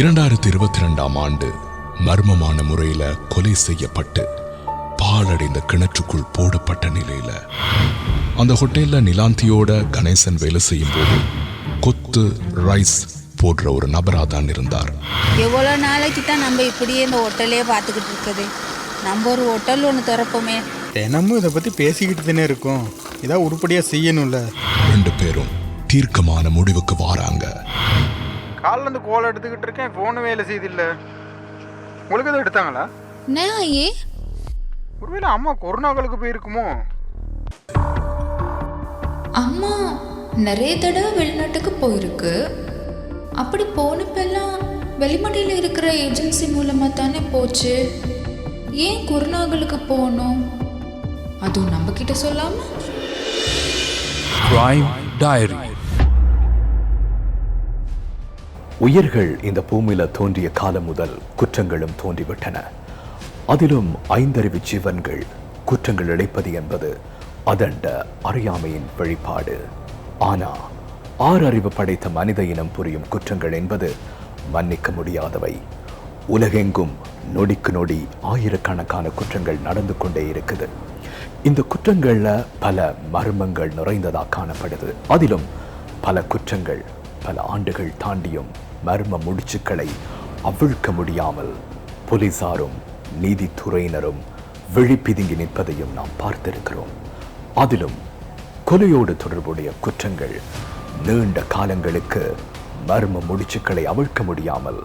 இரண்டாயிரத்தி இருபத்தி ரெண்டாம் ஆண்டு மர்மமான முறையில கொலை செய்யப்பட்டு பாழடைந்த கிணற்றுக்குள் போடப்பட்ட நிலையில அந்த ஹோட்டல்ல நிலாந்தியோட கணேசன் வேலை செய்யும் போது கொத்து ரைஸ் போடுற ஒரு நபரா தான் இருந்தார். எவ்வளோ நாளைக்கு தான் நம்ம இப்படியே இந்த ஹோட்டலே பார்த்துக்கிட்டு இருக்குது? நம்ம ஒரு ஹோட்டல் ஒன்று திறப்போமே. தினமும் இதை பற்றி பேசிக்கிட்டு தானே இருக்கோம். இதான் உருப்படியாக செய்யணும்ல. ரெண்டு பேரும் தீர்க்கமான முடிவுக்கு வாராங்க. காலில் இருந்து கோலை எடுத்துக்கிட்டு இருக்கேன். ஃபோனு வேலை செய்தில்ல உங்களுக்கு எதுவும் எடுத்தாங்களா? என்ன ஏ ஒருவேளை அம்மா கொரோனாக்களுக்கு போயிருக்குமோ? அம்மா நிறைய தடவை வெளிநாட்டுக்கு போயிருக்கு. அப்படி போனப்பெல்லாம் வெளிமடையில் இருக்கிற ஏஜென்சி மூலமாக தானே போச்சு. ஏன் குருநாகலுக்கு போகணும்? அதுவும் நம்ம கிட்ட சொல்லாம? Crime உயிர்கள் இந்த பூமியில தோன்றிய காலம் முதல் குற்றங்களும் தோன்றிவிட்டன. அதிலும் ஐந்தறிவு ஜீவன்கள் குற்றங்கள் இழைப்பது என்பது அதண்ட அறியாமையின் வெளிப்பாடு. ஆனா ஆறறிவு படைத்த மனித இனம் புரியும் குற்றங்கள் என்பது மன்னிக்க முடியாதவை. உலகெங்கும் நொடிக்கு நொடி ஆயிரக்கணக்கான குற்றங்கள் நடந்து கொண்டே இருக்குது. இந்த குற்றங்கள்ல பல மர்மங்கள் நிறைந்ததாக காணப்படுது. அதிலும் பல குற்றங்கள் பல ஆண்டுகள் தாண்டியும் மர்ம முடிச்சுக்களை அவிழ்க்க முடியாமல் போலீசாரும் நீதித்துறையினரும் விழிப்பிதுங்கி நிற்பதையும் நாம் பார்த்திருக்கிறோம். அதிலும் கொலையோடு தொடர்புடைய குற்றங்கள் நீண்ட காலங்களுக்கு மர்ம முடிச்சுக்களை அவிழ்க்க முடியாமல்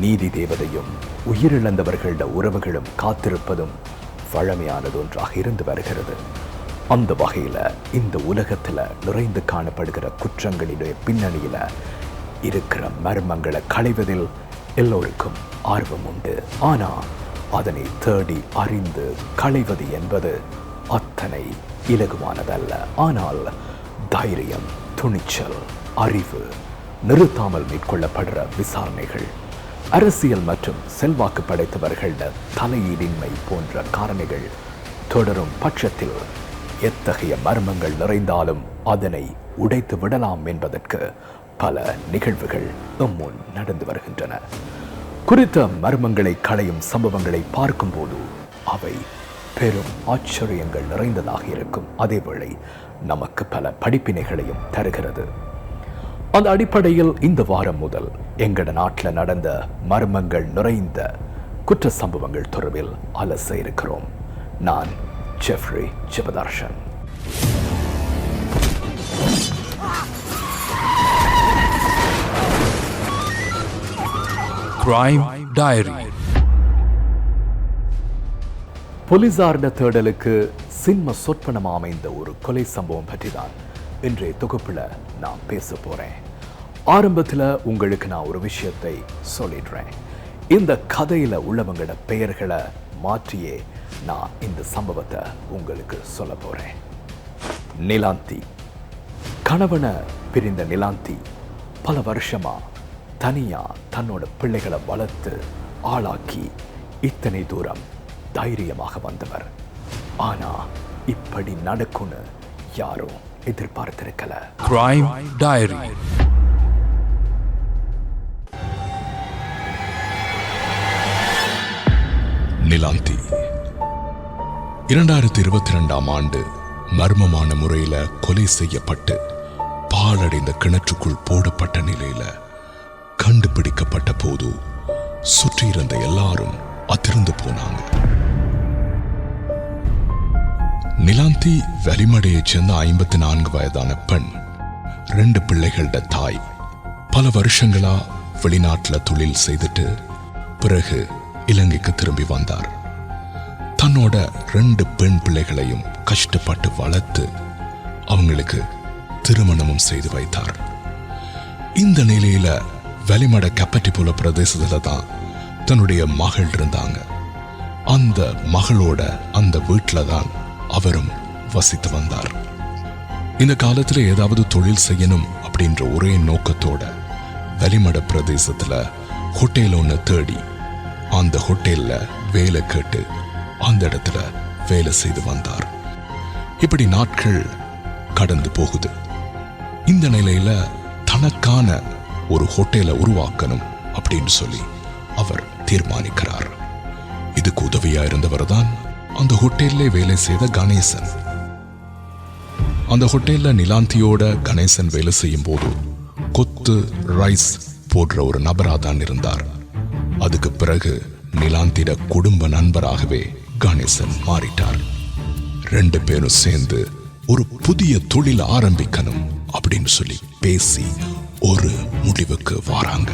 நீதி தேவதையும் உயிரிழந்தவர்கள உறவுகளும் காத்திருப்பதும் வழமையானது ஒன்றாக இருந்து வருகிறது. அந்த வகையில இந்த உலகத்துல நிறைந்து காணப்படுகிற குற்றங்களினுடைய பின்னணியில இருக்கிற மர்மங்களை களைவதில் எல்லோருக்கும் ஆர்வம் உண்டு. ஆனால் அதனை தேடி அறிந்து களைவது என்பது அத்தனை இலகுவானதல்ல. ஆனால் தைரியம் துணிச்சல் அறிவு நிறுத்தாமல் மேற்கொள்ளப்படுற விசாரணைகள் அரசியல் மற்றும் செல்வாக்கு படைத்தவர்கள தலையீடின்மை போன்ற காரணிகள் தொடரும் பட்சத்தில் எத்தகைய மர்மங்கள் நிறைந்தாலும் அதனை உடைத்து விடலாம் என்பதற்கு பல நிகழ்வுகள் நம்முன் நடந்து வருகின்றன. குறித்த மர்மங்களை களையும் சம்பவங்களை பார்க்கும்போது அவை பெரும் ஆச்சரியங்கள் நிறைந்ததாக இருக்கும். அதேவேளை நமக்கு பல படிப்பினைகளையும் தருகிறது. அந்த அடிப்படையில் இந்த வாரம் முதல் எங்கட நாட்டில் நடந்த மர்மங்கள் நிறைந்த குற்ற சம்பவங்கள் தொடர்பில் அலச இருக்கிறோம். நான் ஜெஃப்ரி ஜெபதர்ஷன். கிரைம் டைரி போலீசார்ட தேடலுக்கு சின்ம சொற்பனமாக அமைந்த ஒரு கொலை சம்பவம் பற்றி தான் இன்றைய தொகுப்புல நான் பேச போறேன். ஆரம்பத்துல உங்களுக்கு நான் ஒரு விஷயத்தை சொல்லிடுறேன். இந்த கதையில உள்ளவங்களோட பெயர்களை மாற்றியே நான் இந்த சம்பவத்தை உங்களுக்கு சொல்ல போறேன். நிலாந்தி. கணவனை பிரிந்த நிலாந்தி பல வருஷமா தனியா தன்னோட பிள்ளைகளை வளர்த்து ஆளாக்கி இத்தனை தூரம் தைரியமாக வந்தவர். ஆனா இப்படி நடக்கும்னு யாரும் எதிர்பார்த்திருக்கல. Crime Diary. நிலாந்தி. இரண்டாயிரத்தி இருபத்தி ரெண்டாம் ஆண்டு மர்மமான முறையில கொலை செய்யப்பட்டு பாழடைந்த கிணற்றுக்குள் போடப்பட்ட நிலையில கண்டுபிடிக்கப்பட்ட போது சுற்றியிருந்த எல்லாரும் அதிர்ந்து போனாங்க. நிலாந்தி வெளிமடையைச் சேர்ந்த ஐம்பத்தி நான்கு வயதான பெண் ரெண்டு பிள்ளைகளோட தாய் பல வருஷங்களா வெளிநாட்டுல தொழில் செய்துட்டு பிறகு இலங்கைக்கு திரும்பி வந்தார். தன்னோட ரெண்டு பெண் பிள்ளைகளையும் கஷ்டப்பட்டு வளர்த்து அவங்களுக்கு திருமணமும் செய்து வைத்தார். இந்த நிலையில வெளிமட கப்பட்டிபுல பிரதேசத்துல தான் தன்னுடைய மகள் இருந்தாங்க. அந்த மகளோட அந்த வீட்டில தான் அவரும் வசித்து வந்தார். இந்த காலத்தில் ஏதாவது தொழில் செய்யணும் அப்படின்ற ஒரே நோக்கத்தோட வெளிமட பிரதேசத்தில் ஹோட்டல் ஒன்று தேடி அந்த ஹோட்டலில் வேலை கேட்டு அந்த இடத்துல வேலை செய்து வந்தார். இப்படி நாட்கள் கடந்து போகுது. இந்த நிலையில தனக்கான ஒரு ஹோட்டலை உருவாக்கணும் அப்படின்னு சொல்லி அவர் தீர்மானிக்கிறார். இதுக்கு உதவியா இருந்தவர் தான் அந்த ஹோட்டல்ல வேலை செய்த கணேசன். அந்த ஹோட்டல்ல நிலாந்தியோட கணேசன் வேலை செய்யும் போது கொத்து ரைஸ் போன்ற ஒரு நபராக தான் இருந்தார். அதுக்கு பிறகு நிலாந்திட குடும்ப நண்பராகவே கணேசன் மாறிட்டார். ரெண்டு பேரும் சேர்ந்து ஒரு புதிய தொழில் ஆரம்பிக்கணும் அப்படின்னு சொல்லி பேசி ஒரு முடிவுக்கு வராங்க.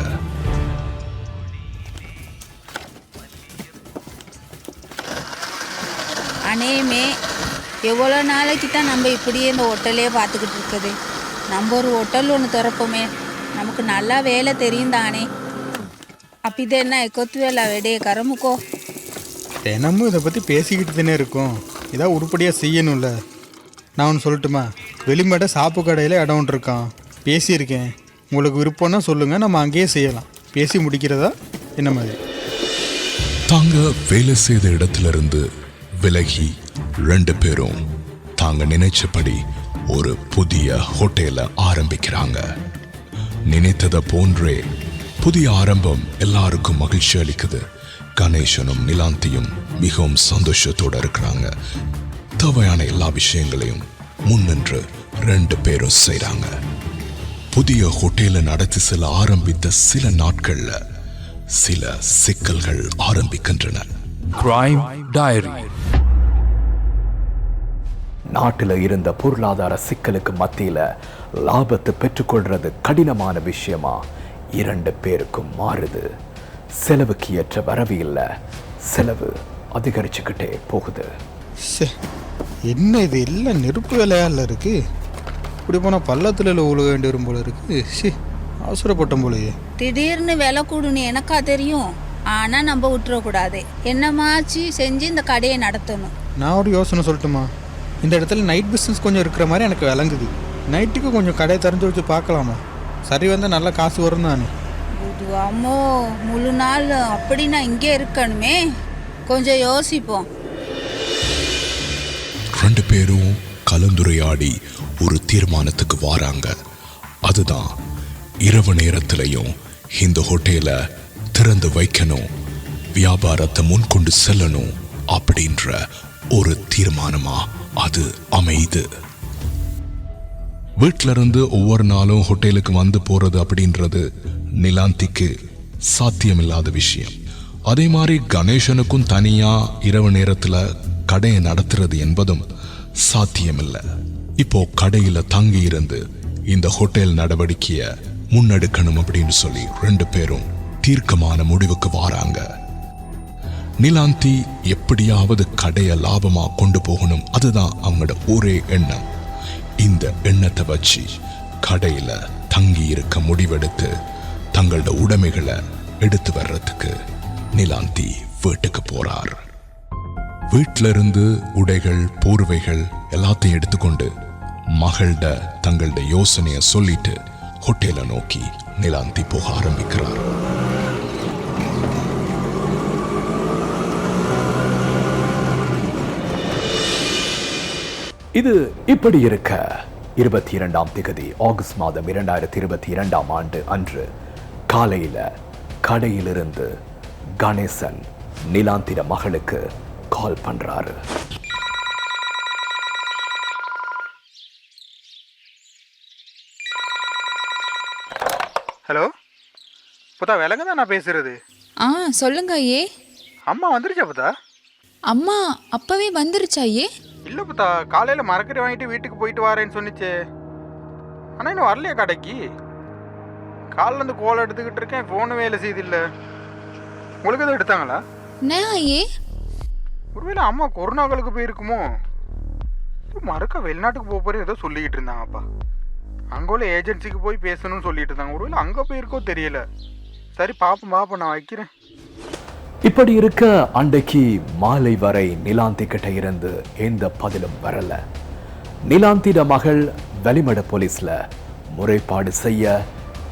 அநேகமே எவ்வளோ நாளைக்கு தான் நம்ம இப்படியே இந்த ஹோட்டலே பார்த்துக்கிட்டு இருக்குது? நம்ம ஒரு ஹோட்டல் ஒன்று திறப்போமே. நமக்கு நல்லா வேலை தெரியும் தானே. அப்படி என்ன கொத்து வேலை வெடைய கரமுக்கோ? தினமும் இதை பற்றி பேசிக்கிட்டு தானே இருக்கோம். இதான் உருப்படியாக செய்யணும்ல. நான் ஒன்று சொல்லட்டுமா? வெளிமேட சாப்பு கடையில் இடம் ஒன்று இருக்கான் பேசியிருக்கேன். உங்களுக்கு விருப்பம்னா சொல்லுங்கள் நம்ம அங்கேயே செய்யலாம். பேசி முடிக்கிறதா? என்ன மாதிரி? தாங்க வேலை செய்த இடத்திலிருந்து விலகி ரெண்டு பேரும் தாங்க நினைச்சபடி ஒரு புதிய ஹோட்டலை ஆரம்பிக்கிறாங்க. நினைத்ததை போன்றே புதிய ஆரம்பம் எல்லாருக்கும் மகிழ்ச்சி அளிக்குது. கணேசனும் நிலாந்தியும் மிகவும் சந்தோஷத்தோடு இருக்கிறாங்க. தேவையான எல்லா விஷயங்களையும் முன்னின்று ரெண்டு பேரும் செய்கிறாங்க புதிய ஹோட்டலை நடத்தி செல்ல ஆரம்பித்த சில நாட்கள்ல சில சிக்கல்கள் ஆரம்பிக்கின்றன. Crime Diary. நாட்டில் இருந்த பொருளாதார சிக்கலுக்கு மத்தியில லாபத்தை பெற்றுக்கொள்றது கடினமான விஷயமா? இரண்டு பேருக்கும் மாறுது. செலவுக்கு ஏற்ற வரவு இல்லை. செலவு அதிகரிச்சுக்கிட்டே போகுது. ச்சே என்ன இது? எல்லாம் நெருப்பு வேலையால இருக்கு. இப்படி போனால் பள்ளத்தில் உழுக வேண்டி வரும் போல இருக்கு. ஷி அவசரப்பட்டோம் போலயே. திடீர்னு விலை கூடுன்னு எனக்கா தெரியும். ஆனால் நம்ம விட்டுறக்கூடாது என்னமாச்சு செஞ்சு இந்த கடையை நடத்தணும். நான் ஒரு யோசனை சொல்லட்டுமா? இந்த இடத்துல நைட் பிஸ்னஸ் கொஞ்சம் இருக்கிற மாதிரி எனக்கு விளங்குது. நைட்டுக்கு கொஞ்சம் கடையை திறந்து வச்சு பார்க்கலாமா? சரி வந்தால் நல்ல காசு வரும் தானே. அம்மோ முழு நாள் அப்படி நான் இங்கே இருக்கணுமே. கொஞ்சம் யோசிப்போம். ரெண்டு பேரும் கலந்துரையாடி ஒரு தீர்மானத்துக்கு வாராங்க. அதுதான் இரவு நேரத்திலையும் இந்த ஹோட்டலை திறந்து வைக்கணும் வியாபாரத்தை முன்கொண்டு செல்லணும் அப்படின்ற ஒரு தீர்மானமா அது அமையுது. வீட்டில இருந்து ஒவ்வொரு நாளும் ஹோட்டலுக்கு வந்து போறது அப்படின்றது நிலாந்திக்கு சாத்தியமில்லாத விஷயம். அதே மாதிரி கணேசனுக்கும் தனியா இரவு நேரத்துல கடையை நடத்துறது என்பதும் சாத்தியமில்லை. இப்போ கடையில தங்கி இருந்து இந்த ஹோட்டல் நடவடிக்கைய முன்னெடுக்கணும் அப்படின்னு சொல்லி ரெண்டு பேரும் தீர்க்கமான முடிவுக்கு வாராங்க. நிலாந்தி எப்படியாவது கடையை லாபமா கொண்டு போகணும் அதுதான் அவங்களோட ஒரே எண்ணம். இந்த எண்ணத்தை வச்சு கடையில தங்கி இருக்க முடிவெடுத்து தங்களோட உடைமைகளை எடுத்து வர்றதுக்கு நிலாந்தி வீட்டுக்கு போறார். வீட்டிலிருந்து இருந்து உடைகள் போர்வைகள் எல்லாத்தையும் எடுத்துக்கொண்டு மகள்கிட்ட தங்களோட யோசனையை சொல்லிட்டு ஹோட்டலை நோக்கி நிலாந்தி போக ஆரம்பிக்கிறார். இது இப்படி இருக்க. இருபத்தி இரண்டாம் திகதி ஆகஸ்ட் மாதம் இரண்டாயிரத்தி இருபத்தி இரண்டாம் ஆண்டு அன்று காலையில கடையிலிருந்து கணேசன் நிலாந்திர மகளுக்கு கால் பண்றாரு. ஹலோ? புத்தா விலங்க தான் நான் பேசுறது? ஆ சொல்லுங்க ஐயே. அம்மா வந்துருச்சா புத்தா அம்மா அப்பவே வந்துருச்சா ஐயே? இல்லை புத்தா காலையில் மரக்கறி வாங்கிட்டு வீட்டுக்கு போயிட்டு வரேன்னு சொன்னிச்சே. ஆனால் இன்னும் வரலையா கடைக்கு? காலில் இருந்து கோல் எடுத்துக்கிட்டு இருக்கேன் ஃபோனு வேலை செய்தில்ல உங்களுக்கு எதுவும் எடுத்தாங்களா? நான் ஐயே ஒருவேளை அம்மா கொரோனாக்களுக்கு போயிருக்குமோ? மறுக்க வெளிநாட்டுக்கு போக போகிறேன் ஏதோ சொல்லிக்கிட்டு இருந்தாங்கப்பா. அங்கே உள்ள ஏஜென்சிக்கு போய் பேசணும்னு சொல்லிட்டு இருந்தாங்க. ஒருவேளை அங்கே போயிருக்கோ தெரியல. சரி பாப்போம் பாப்போம் நான் வைக்கிறேன். இப்படி இருக்க அன்றைக்கு மாலை வரை நிலாந்தி கிட்ட இருந்து எந்த பதிலும் வரல. நிலாந்திட மகள் வெளிமட போலீஸ்ல முறைப்பாடு செய்ய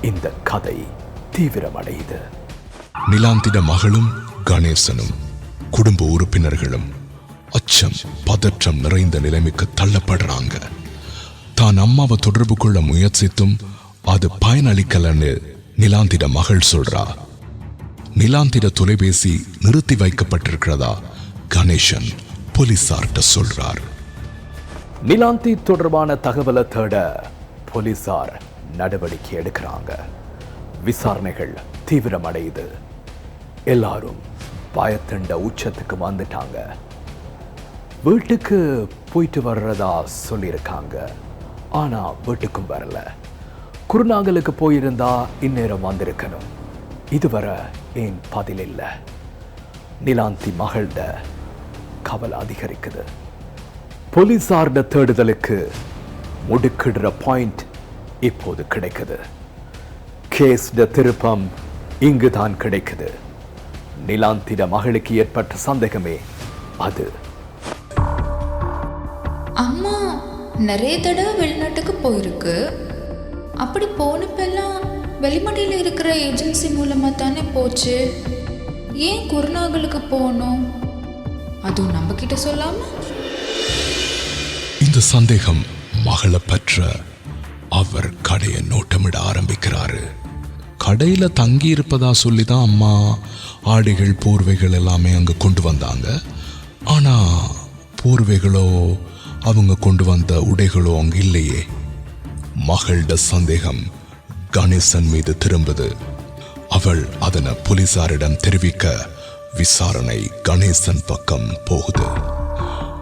இந்த கதை தீவிரமடையுது. நிலாந்திட மகளும் கணேசனும். குடும்ப உறுப்பினர்களும் அச்சம் பதற்றம் நிறைந்த நிலைமைக்கு தள்ளப்படுறாங்க. தான் அம்மாவை தொடர்பு கொள்ள முயற்சித்தும் அது பயனளிக்கலன்னு நிலாந்திட மகள் சொல்றா. நிலாந்திட தொலைபேசி நிறுத்தி வைக்கப்பட்டிருக்கிறதா? கணேசன் போலீசார்கிட்ட சொல்றார். நிலாந்தி தொடர்பான தகவலை தேட போலீசார் நடவடிக்கை எடுக்கிறாங்க. விசாரணைகள் தீவிரமடையுது. எல்லாரும் பயத்தண்ட உச்சத்துக்கு வந்துட்டாங்க. வீட்டுக்கு போயிட்டு வர்றதா சொல்லியிருக்காங்க. ஆனா வீட்டுக்கும் வரல. குருநாகலுக்கு போயிருந்தா இந்நேரம் வந்திருக்கணும். இதுவரை ஏன் பதில் இல்லை? நிலாந்தி மகள்ட கவலை அதிகரிக்குது. போலீசார்ட தேடுதலுக்கு முடுக்கிடுற பாயிண்ட் இப்போது கிடைக்குது. கேஸ்ட திருப்பம் இங்கு தான் கிடைக்குது. நிலாந்திட மகளுக்கு ஏற்பட்ட சந்தேகமே அது. அம்மா நிறைய தடவை வெளிநாட்டுக்கு போயிருக்கு. அப்படி போனப்பெல்லாம் வெளிமடையில் இருக்கிற ஏஜென்சி மூலமாக தானே போச்சு. ஏன் குருநாகலுக்கு போகணும் அதுவும் நம்ம கிட்ட சொல்லாம? இந்த சந்தேகம் மகளை பற்ற அவர் கடையை நோட்டமிட ஆரம்பிக்கிறாரு. கடையில தங்கி இருப்பதா சொல்லி தான் அம்மா ஆடைகள் போர்வைகள் எல்லாமே அங்கே கொண்டு வந்தாங்க. ஆனால் போர்வைகளோ அவங்க கொண்டு வந்த உடைகளோ அங்கே இல்லையே. மகள்ட சந்தேகம் கணேசன் மீது திரும்புது. அவள் அதனை போலீசாரிடம் தெரிவிக்க விசாரணை கணேசன் பக்கம் போகுது.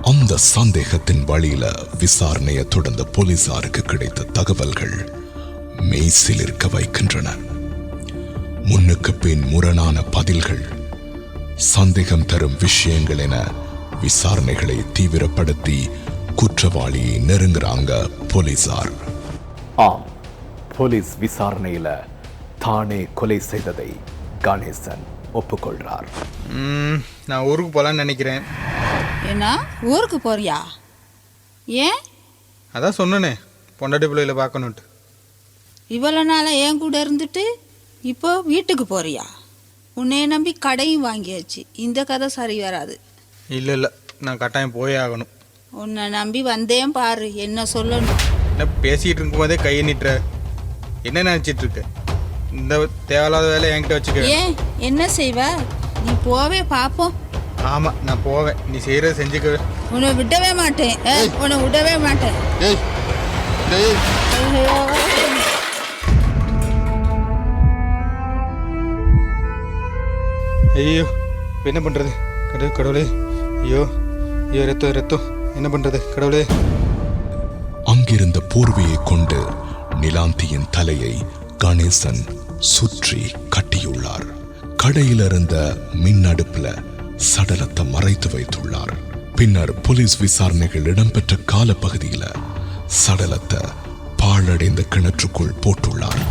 அந்த சந்தேகத்தின் வழியில விசாரணையை தொடர்ந்த போலீசாருக்கு கிடைத்த தகவல்கள் மெய்சில் இருக்க வைக்கின்றன. முன்னுக்கு பின் முரணான பதில்கள் சந்தேகம் தரும் விஷயங்கள் என விசாரணைகளை தீவிரப்படுத்தி குற்றவாளியை நெருங்குறாங்க போலீசார். ஆம் போலீஸ் விசாரணையில தானே கொலை செய்ததை கணேசன் ஒப்புக்கொள்றார். நான் ஊருக்கு போகலான்னு நினைக்கிறேன். என்ன ஊருக்கு போறியா? ஏன்? அதான் சொன்னனே பொண்டாட்டி பிள்ளைகளை பார்க்கணுன்ட்டு. இவ்வளோ நாளாக என் கூட இருந்துட்டு இப்போ வீட்டுக்கு போறியா? உன்னைய நம்பி கடையும் வாங்கியாச்சு. இந்த கதை சரி வராது. இல்லை இல்லை. நான் கட்டாயம் போயே ஆகணும். உன்னை நம்பி வந்தேன் பாரு. என்ன சொல்லணும்? என்ன பேசிகிட்டு இருக்கும்போதே கையை நீட்டுற என்ன நினச்சிட்டு இருக்க? இந்த தேவையில்லாத வேலை என்கிட்ட வச்சுக்க. ஏன்? என்ன செய்வ? நீ போவே பார்ப்போம் ஆமாம் நான் போவேன். நீ செய்கிறத செஞ்சுக்க. உன்னை விடவே மாட்டேன். உன்னை விடவே மாட்டேன். ஐயோ. ஐயோ என்ன பண்ணுறது கடவுள் கடவுளே. ஐயோ ஐயோ ரத்தம் ரத்தம் என்ன பண்ணுறது கடவுளே. அங்கிருந்த போர்வையை கொண்டு நிலாந்தியின் தலையை கணேசன் சுற்றி கட்டியுள்ளார். கடையில் இருந்த மின் அடுப்புல சடலத்தை மறைத்து வைத்துள்ளார். பின்னர் போலீஸ் விசாரணைகள் இடம்பெற்ற காலப்பகுதியில சடலத்தை பாழடைந்த கிணற்றுக்குள் போட்டுள்ளார்.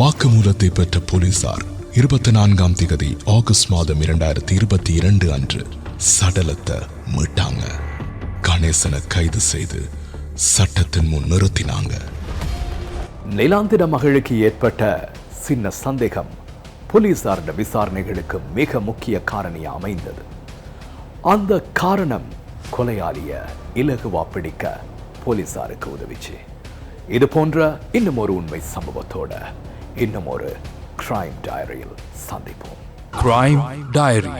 வாக்குமூலத்தை பெற்ற போலீசார் இருபத்தி நான்காம் திகதி ஆகஸ்ட் மாதம் இரண்டாயிரத்தி இருபத்தி இரண்டு அன்று சடலத்தை மீட்டாங்க. கணேசனை கைது செய்து சட்டத்தின் முன் நிறுத்தினாங்க. நிலாந்திர மகளுக்கு ஏற்பட்ட சின்ன சந்தேகம் போலீசாரிட விசாரணைகளுக்கு மிக முக்கிய காரணியாக அமைந்தது. அந்த காரணம் கொலையாளிய இலகுவா பிடிக்க போலீசாருக்கு உதவிச்சு. இது போன்ற இன்னும் ஒரு உண்மை சம்பவத்தோட இன்னும் ஒரு crime diary சந்திப்போம் crime crime diary.